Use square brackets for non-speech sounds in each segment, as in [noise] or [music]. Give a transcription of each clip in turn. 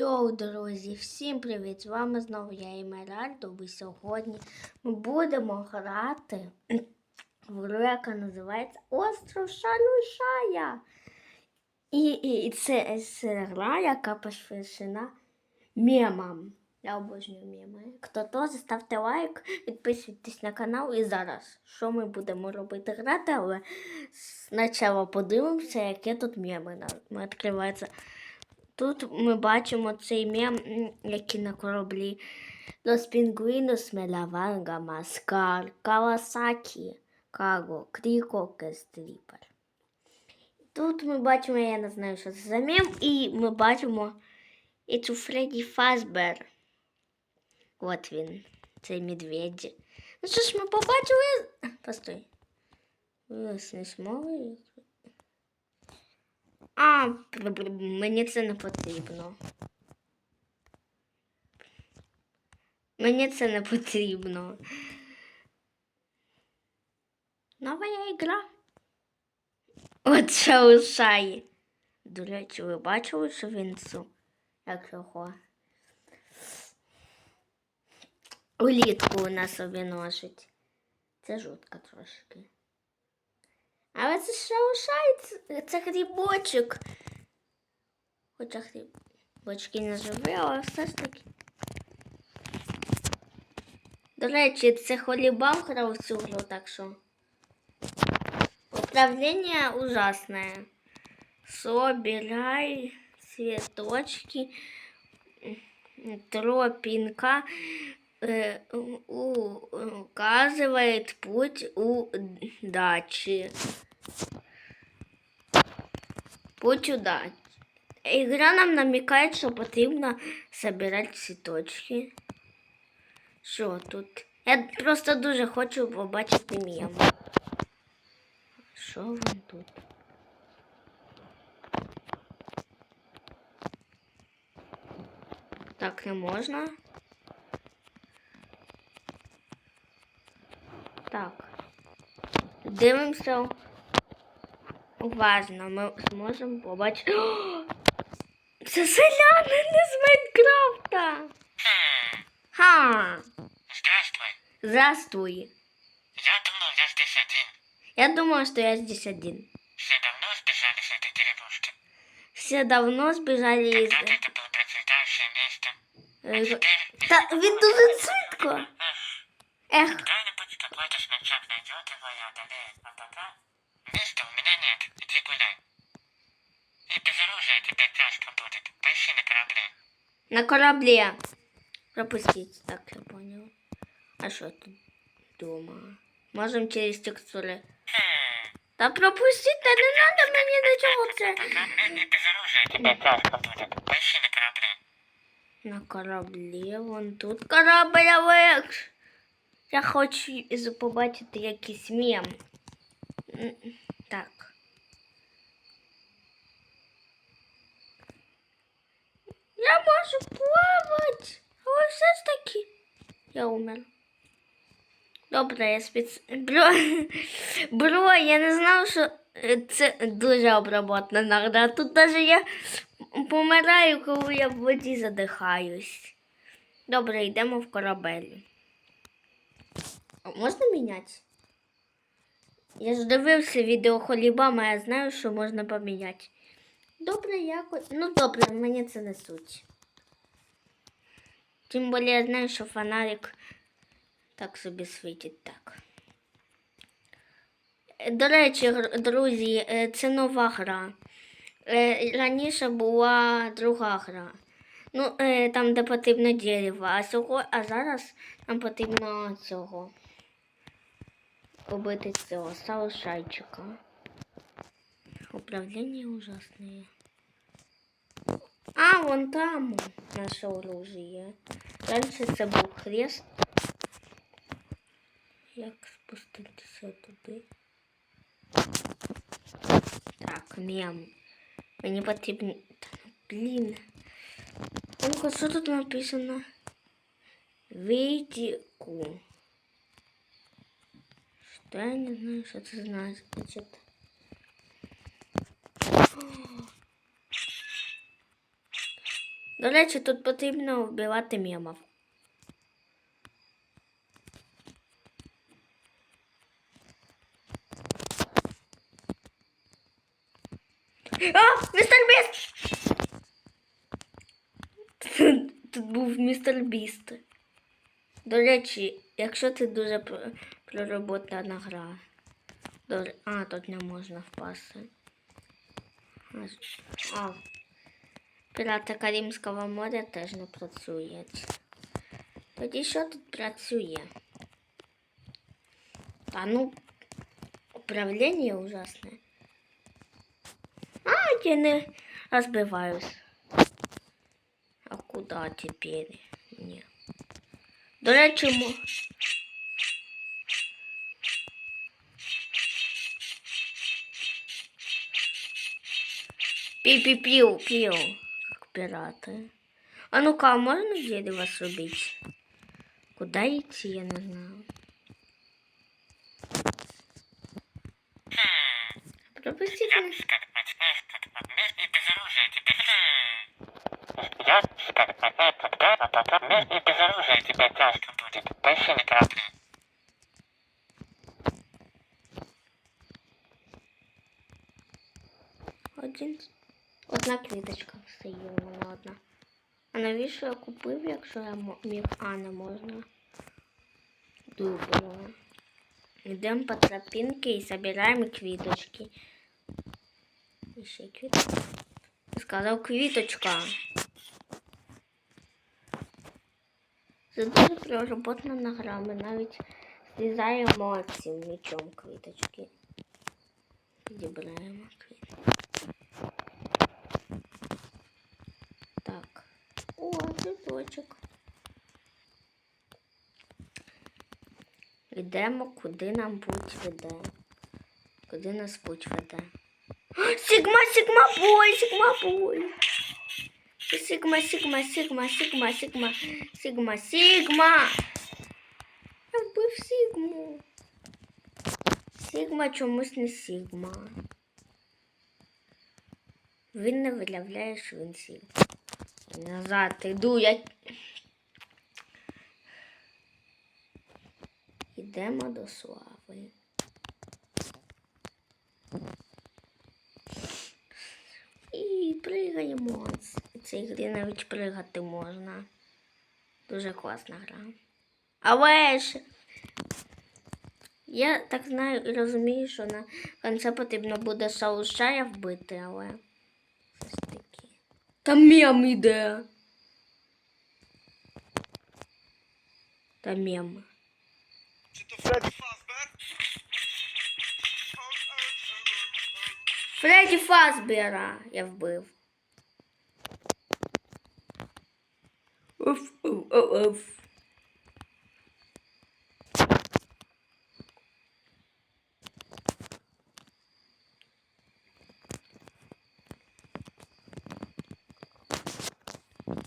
Йоу, друзі, всім привіт! З вами знову я Емеральдо. І сьогодні ми будемо грати в гру, яка називається Остров Шалюшая. І, і, і це, це гра, яка посвящена мемам. Я обожнюю меми. Хто теж, ставте лайк, підписуйтесь на канал. І зараз, що ми будемо робити грати, але спочатку подивимося, які тут меми. на- Відкривається. Тут ми бачимо цей мем, який на кораблі. Los pingüinos me la van a mascar, Kawasaki, Kago, Кріко, Кестріпер. Тут ми бачимо, я не знаю, що це за мем, і ми бачимо цю Фредді Фазбер. От він, цей медведь. Ну що ж ми побачили? Постой. Не змогли. А, мені це не потрібно. Мені це не потрібно. Нова ігра. От шаушай. До речі, ви бачили, що він цю? Як його? Улітку на собі носить. Це жутко трошки. Але це шаушай, це, грибочок. Хоча грибочки не живі, але все ж таки. До речі, це холібам грав цю гру, так що. Управление ужасное. Собирай цветочки. Тропинка э, указывает путь у дачи. Удачи. Игра нам намекает, что потрібно собирать цветочки. Що тут? Я просто дуже хочу побачити мем. Що він тут? Так не можна. Так. Дивимося уважно. Ми зможемо побачити. [gasps] О! Це селянин з Майнкрафта! Ха! Здравствуй. Здравствуй. Я думал, я здесь один. Я думала, что я здесь один. Все давно сбежали с этой деревушки. Все давно сбежали из... Когда-то это было процветающее место. А Е, теперь... Та він дуже швидко. Ех, на кораблі. Пропустить, так я понял. А що тут дома? Можем через текстури. Хм. Та пропустіть, та не надо мені до чого це. Пока и без оружия тебе тяжко будет. Поищи на корабле. На кораблі, вон тут корабль. Я хочу із- побачити якийсь мем. М, Так. Я можу плавати, але все ж таки. Я умер. Добре, я спец... Бро... [laughs] Бро, я не знав, що е, це дуже обработана гра. Тут навіть я помираю, коли я в воді задихаюсь. Добре, йдемо в корабель. Можна міняти? Я ж дивився відео Холібама, я знаю, що можна поміняти. Добре, якось. Ну добре, мені це не суть. Тим більше я знаю, що фонарик так собі світить так. Е, До речі, друзі, е, це нова гра. Е, Раніше була друга гра. Ну, там, де потрібно дерево, а, сього, а зараз нам потрібно цього. Убити цього салшайчика. Управління ужасне. А, вон там наше оружие. Дальше це був хрест. Як спуститися туди? Так, мем. Мені потрібно. Та ну, Блін. Ну, що тут написано? Вийдіку. Що я не знаю, що це значить. До речі, тут потрібно вбивати мемов. А, містер Біст! [laughs] Тут був містер Біст. До речі, якщо це дуже пр- пророботана гра. А, тут не можна впасти. А, пірати Карибського моря теж не працюють. Тоді що тут працює? Та ну, управління ужасне. А, я не розбиваюсь. А куда тепер? Ні. До речі, мо... Пи-пи-пиу-пиу, как пираты. А ну-ка, а можно дерево вас убить? Куда идти, я не знаю. Пропусти. Один. Одна квіточка у мене одна. А навіщо я купив, якщо я міг, а не можна? Думаю. Йдемо по тропинке і збираємо квіточки. І ще квіточка. Сказав квіточка. Це дуже проработана гра. Ми навіть зрізаємо цим мечом квіточки. Підібраємо квіточки. Так. О, цвіточок. Йдемо, куди нам путь веде. Куди нас путь веде. Сігма, сігма, бой, сігма, бой. Сігма, сігма, сігма, сігма, сігма, сігма, сігма. Я вбив сігму. Сігма чомусь не сігма. Він не виявляє, що він сігма. Назад іду, я. Йдемо до слави. І пригаємо. Цій грі навіть пригати можна. Дуже класна гра. Але ж я так знаю і розумію, що на кінці потрібно буде Саушая вбити, але. Там мем іде. Та мем. Чи то Фредді Фазбер? Фредді Фазбера я вбив. Оф, уф, оф, оф.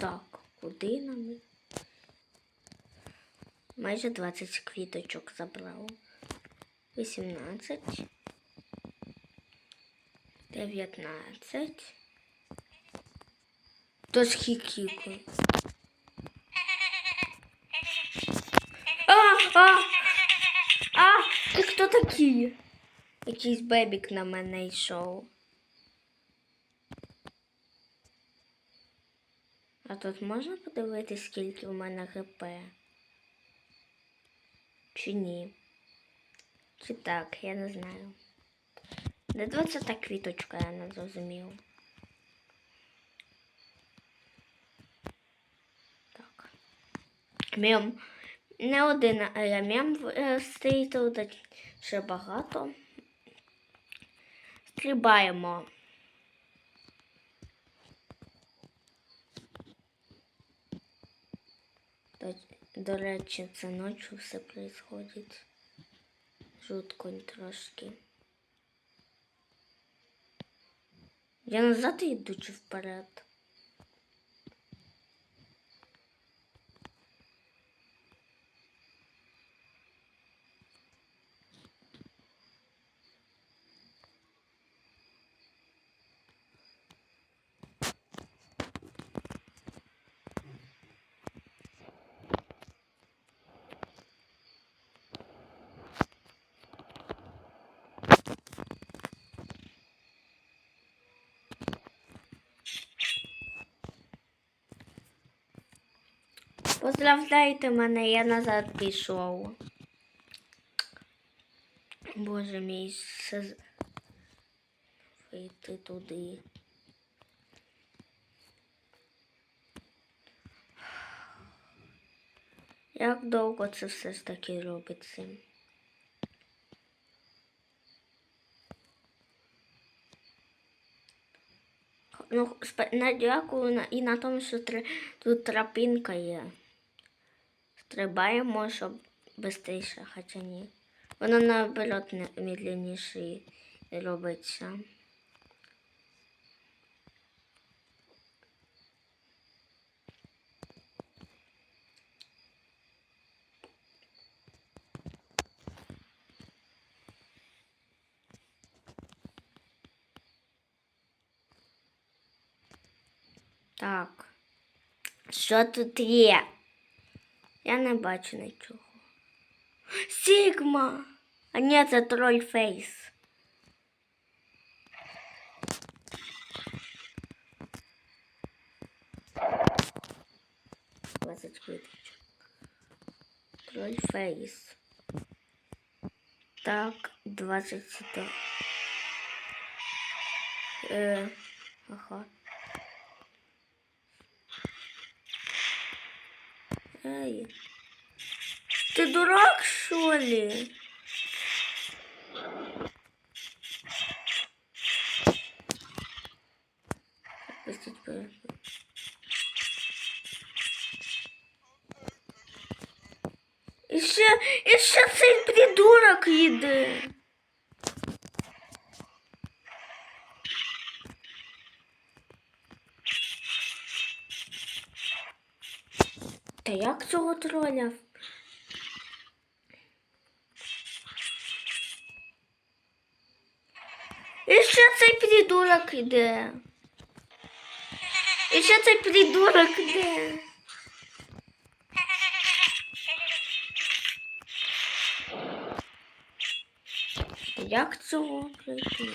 Так, куди нам? Майже 20 квіточок забрав. 18. 19. То з. А, а, а, ти хто такий? Якийсь бебік на мене йшов. А тут можна подивитися, скільки в мене ГП? Чи ні? Чи так, я не знаю. Де 20 квіточка, я не зрозумів. Так. Мем. Не один мем е, стоїть тут ще багато. Стрибаємо. До, речі, це ночі все происходить. Жутко трошки. Я назад йду чи вперед? Поздравляйте мене, я назад пішов. Боже мій, все... вийти туди. Як довго це все ж таки робиться? Ну, на- дякую і на тому, що тут тропінка є. Стрибаємо, щоб швидше, хоча ні. Воно наоборот медленніше робиться. Так. Що тут є? Я не бачу нічого. Сігма! А ні, це троль фейс. Двадцять квіточок. Троль фейс. Так, 20 сюди. Е, ага. Эй. Ты дурак, что ли? Пустить по- І придурок їде. Та як цього троля? І ще цей придурок іде. І ще цей придурок іде. Як цього пройти?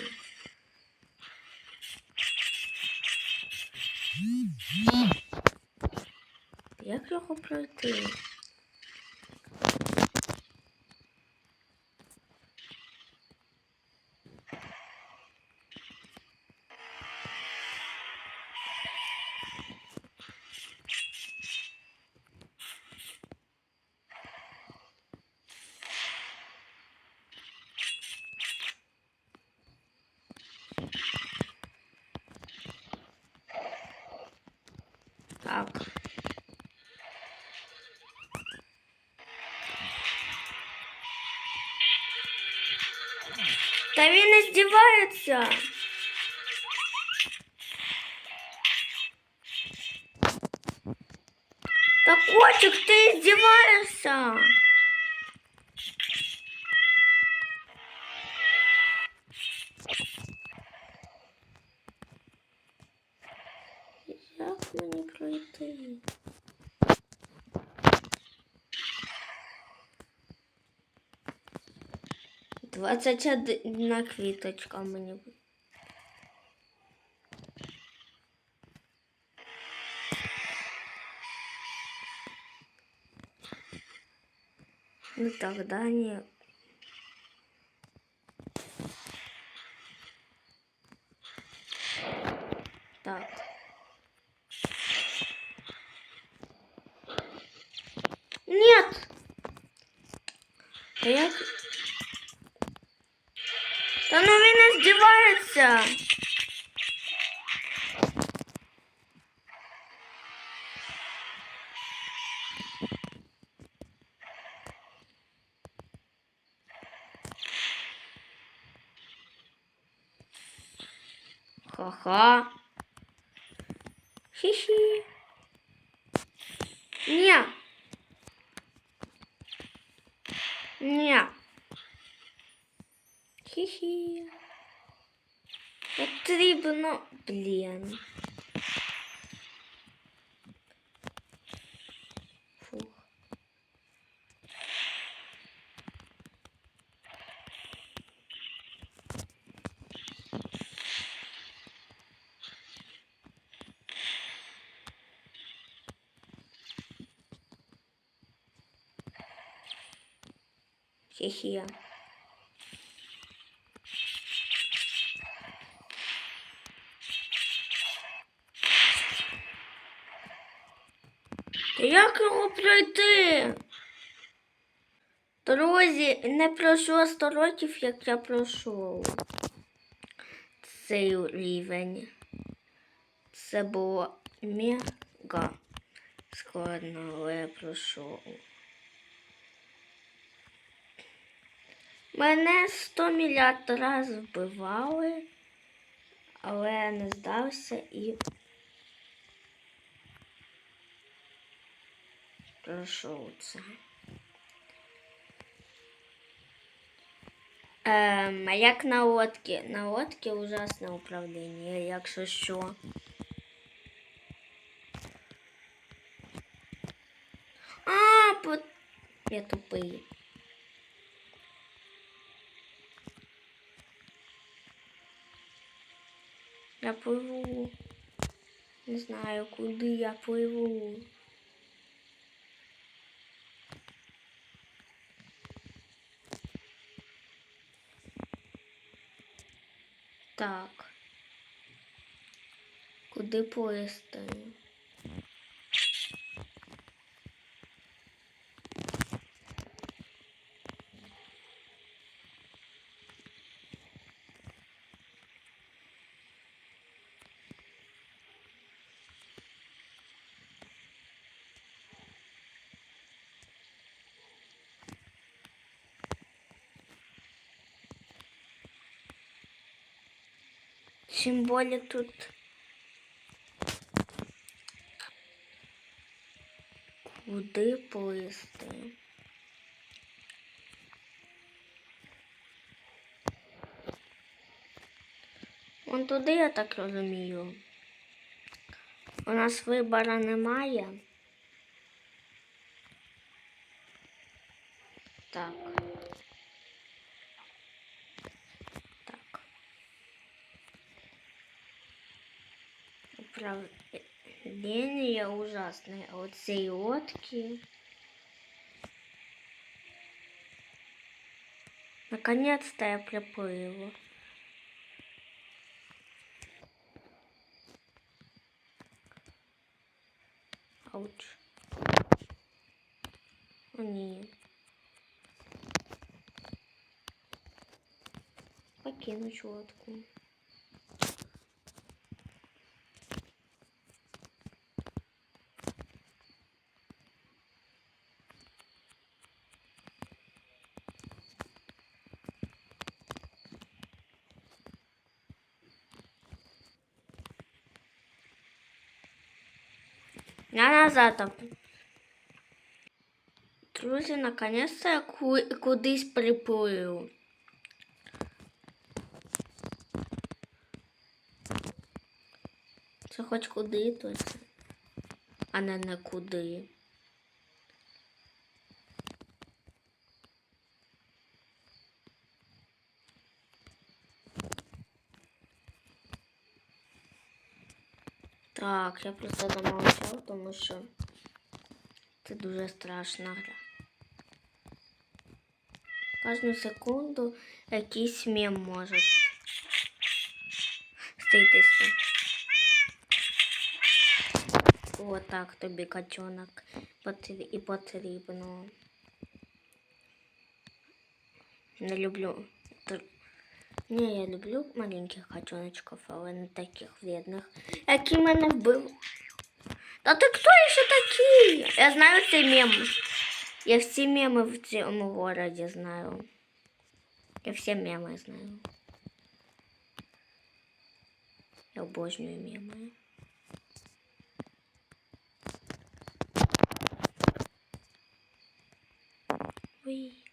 Як його пройти? Так. Та він не здівається. Та котик, ти здіваєшся. 21 квіточка мені. Ну тогда не. Так. Нет! А я... Та ну він не здівається. Ха-ха. Блин. Фух. Чехия. Як його пройти? Друзі, не пройшло 100 років, як я пройшов цей рівень. Це було мега складно, але я пройшов. Мене 100 мільярд разів вбивали, але я не здався і пройшов це. Ем, а як на лодці? На лодці ужасне управління, якщо що. А, по... я тупий. Я пливу. Не знаю, куди я пливу. Так. Куди плисти? Символик тут. Куди плисти? Вон туди, я так розумію. У нас вибору немає. Так. Управление ужасное. А вот цієї лодки. Наконец-то я приплыла. Ауч. О, ні. Покинуть лодку. Назад. Друзі, наконец-то я ку- кудись приплив. Це хоч куди, то це, а не не куди. Так, я просто замовчав, тому що це дуже страшна гра. Кожну секунду якийсь мем може ститися. Отак тобі потр- і потрібно. Не люблю. тр- Ні, я люблю маленьких качоночків, але не таких вредних, які мене вбив. Та ти хто ще такий? Я знаю цей мем. Я всі меми в цьому городі знаю. Я всі меми знаю. Я обожнюю меми. Ой.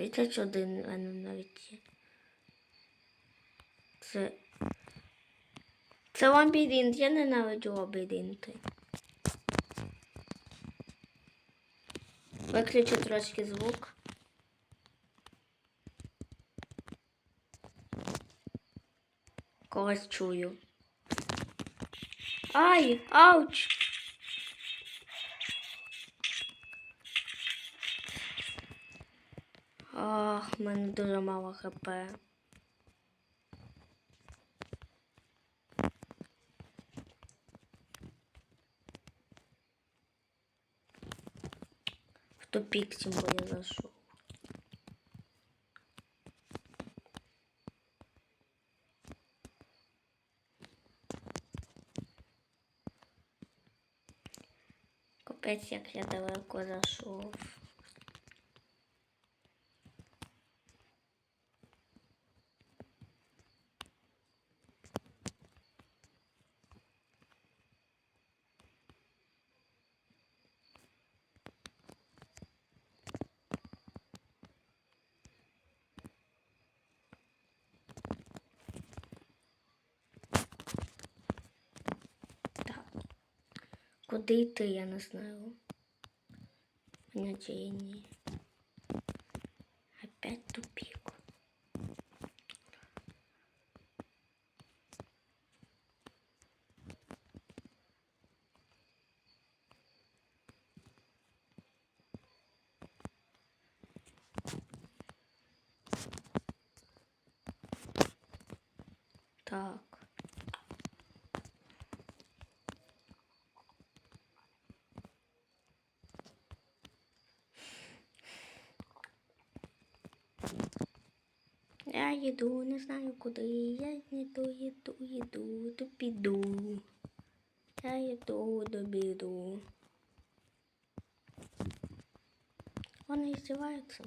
Тридцять один, а не навіть. є. Це. Це лабіринт, я ненавиджу лабіринти. Виключу трошки звук. когось чую. Ай, ауч! Ах, в мене дуже мало хп. В тупик тем более зашел. Капець, як я далеко зайшов. Куди йти, я не знаю. Понятия не. Опять тупик. Так. Я їду, не знаю куди. Я їду, їду, їду, то піду. Я їду до біду. Вони издеваются.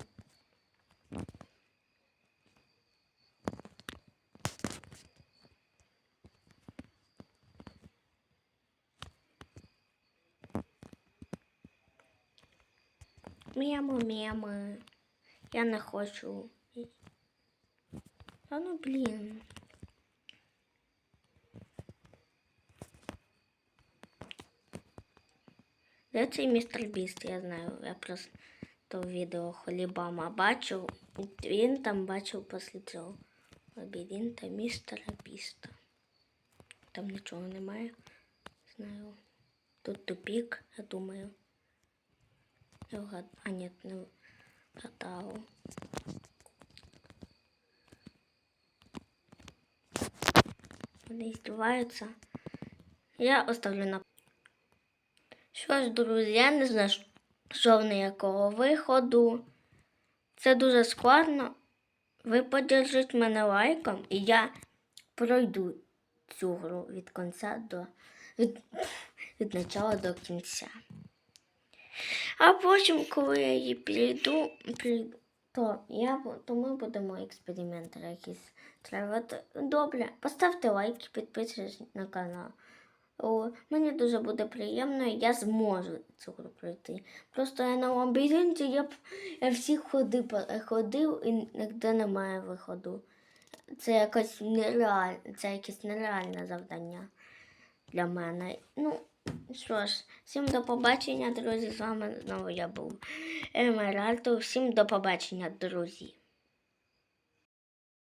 Мемо, мемо. Я не хочу. Та ну блін. Де цей містер Біст, я знаю. Я просто то відео Холібама бачив. Він там бачив після цього лабіринта містера Біста. Там нічого немає. Знаю. Тут тупик, я думаю. Я вгад... А, ні, не вгадав. Вони издеваются. Я оставлю на. Що ж, друзі, я не знаю, що в ніякого виходу. Це дуже складно. Ви подержіть мене лайком, і я пройду цю гру від кінця до від, від начала до кінця. А потім, коли я її прийду, прийду то, я, то ми будемо експерименти якісь тривати. Добре, поставте лайк, і підписуйтесь на канал. О, мені дуже буде приємно, і я зможу цю пройти. Просто я на лабіринті, я, я всі ходи ходив і ніде немає виходу. Це якось нереаль, це якесь нереальне завдання для мене. Ну, що ж, всім до побачення, друзі. З вами знову я був Емеральто. Всім до побачення, друзі.